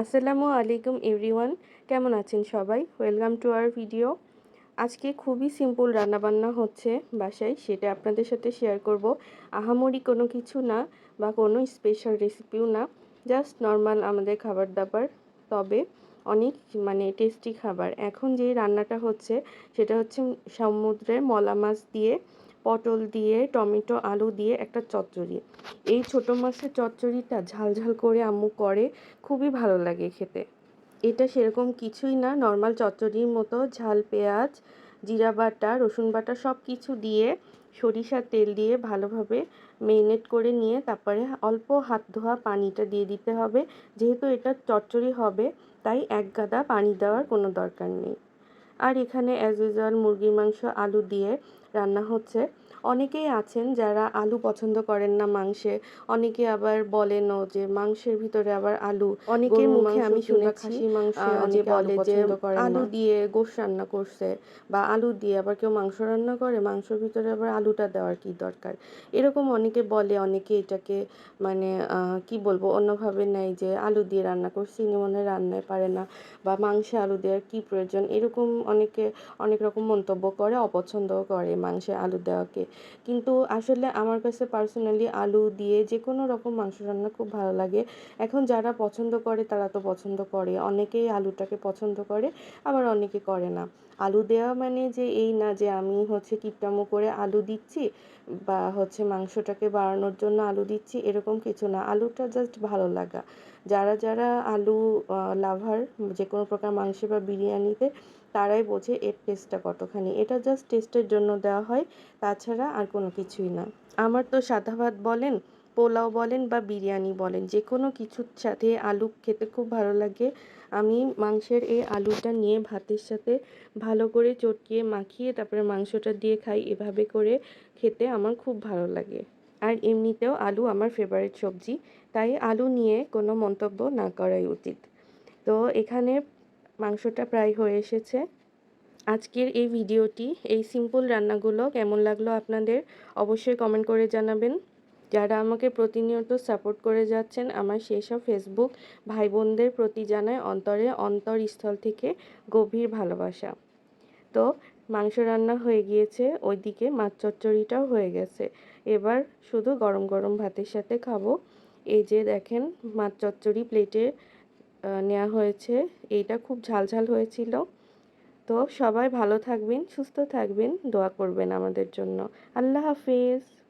আসসালামু আলাইকুম এভরিওয়ান, কেমন আছেন সবাই? ওয়েলকাম টু আওয়ার ভিডিও আজকে খুবই সিম্পল রান্নাবান্না হচ্ছে বাসায়, সেটা আপনাদের সাথে শেয়ার করব। আহামরি কোনো কিছু না বা কোনো স্পেশাল রেসিপিও না জাস্ট নর্মাল আমাদের খাবার দাবার। তবে অনেক মানে টেস্টি খাবার। এখন যে রান্নাটা হচ্ছে, সেটা হচ্ছে সমুদ্রের মলা মাছ দিয়ে পটল দিয়ে, টমেটো, আলু দিয়ে একটা চচ্চড়ি। এই ছোটো মাছের চচ্চড়িটা ঝাল ঝাল করে আম্মু করে, খুবই ভালো লাগে খেতে। এটা সেরকম কিছুই না, নর্মাল চচ্চড়ির মতো ঝাল, পেঁয়াজ, জিরা বাটা, রসুন বাটা সব কিছু দিয়ে, সরিষার তেল দিয়ে ভালোভাবে মেরিনেট করে নিয়ে, তারপরে অল্প হাত ধোয়া পানিটা দিয়ে দিতে হবে। যেহেতু এটা চচ্চড়ি হবে, তাই এক গাদা পানি দেওয়ার কোনো দরকার নেই। আর এখানে অ্যাজ ইউজুয়াল মুরগির মাংস আলু দিয়ে রান্না হচ্ছে। অনেকেই আছেন যারা আলু পছন্দ করেন না মাংসে। অনেকে আবার বলেনও যে মাংসের ভিতরে আবার আলু। অনেকের মুখে আমি শুনে খাসি মাংস যে বলে যে আলু দিয়ে গোশ রান্না করছে বা আলু দিয়ে আবার কেউ মাংস রান্না করে মাংসের ভিতরে আবার আলুটা দেওয়ার কি দরকার? এরকম অনেকে বলে অনেকে এটাকে মানে কি বলব অন্যভাবে নেয় যে আলু দিয়ে রান্না করছি ইনি মনে রান্নায় পারে না বা মাংসে আলু দেওয়ার কি প্রয়োজন? এরকম অনেকে অনেক রকম মন্তব্য করে অপছন্দও করে মাংসে আলু দেওয়াকে। কিন্তু আসলে আমার কাছে পার্সোনালি আলু দিয়ে যে কোনো রকম মাংস রান্না খুব ভালো লাগে। এখন যারা পছন্দ করে তারা তো পছন্দ করে। অনেকেই আলুটাকে পছন্দ করে, আবার অনেকে করে না। আলু দেওয়া মানে যে এই না যে আমি হচ্ছে কিপটামো করে আলু দিচ্ছি বা হচ্ছে মাংসটাকে বাড়ানোর জন্য আলু দিচ্ছি এরকম কিছু না। আলুটা জাস্ট ভালো লাগা। যারা যারা আলু লাভার যে কোনো প্রকার মাংসে বা বিরিয়ানিতে তারাই বোঝে এর টেস্টটা কতখানি। এটা জাস্ট টেস্টের জন্য দেওয়া হয়, তাছাড়া আর কোনো কিছুই না। আমার তো সাদা ভাত বলেন, পোলাও বলেন বা বিরিয়ানি বলেন যে কোনো কিছুর সাথে আলু খেতে খুব ভালো লাগে। আমি মাংসের এই আলুটা নিয়ে ভাতের সাথে ভালো করে চটকিয়ে মাখিয়ে তারপরে মাংসটা দিয়ে খাই, এভাবে করে খেতে আমার খুব ভালো লাগে। আর এমনিতেও আলু আমার ফেভারিট সবজি, তাই আলু নিয়ে কোনো মন্তব্য না করাই উচিত। তো এখানে মাংসটা প্রায় হয়ে এসেছে। আজকের এই ভিডিওটি, এই সিম্পল রান্নাগুলো কেমন লাগল আপনাদের অবশ্যই কমেন্ট করে জানাবেন। যারা আমাকে প্রতিনিয়ত সাপোর্ট করে যাচ্ছেন আমার সেসব ফেসবুক ভাই বোনদের প্রতি জানায় অন্তরে অন্তরস্থল থেকে গভীর ভালোবাসা। তো, মাংস রান্না হয়ে গিয়েছে, ওইদিকে মাছ চচ্চড়িটাও হয়ে গেছে। এবার শুধু গরম গরম ভাতের সাথে খাব। এই যে দেখেন, মাছ চচ্চড়ি প্লেটে নেওয়া হয়েছে। এইটা খুব ঝালঝাল ঝাল হয়েছিল। তো সবাই ভালো থাকবেন, সুস্থ থাকবেন, দোয়া করবেন আমাদের জন্য। আল্লাহ হাফিজ।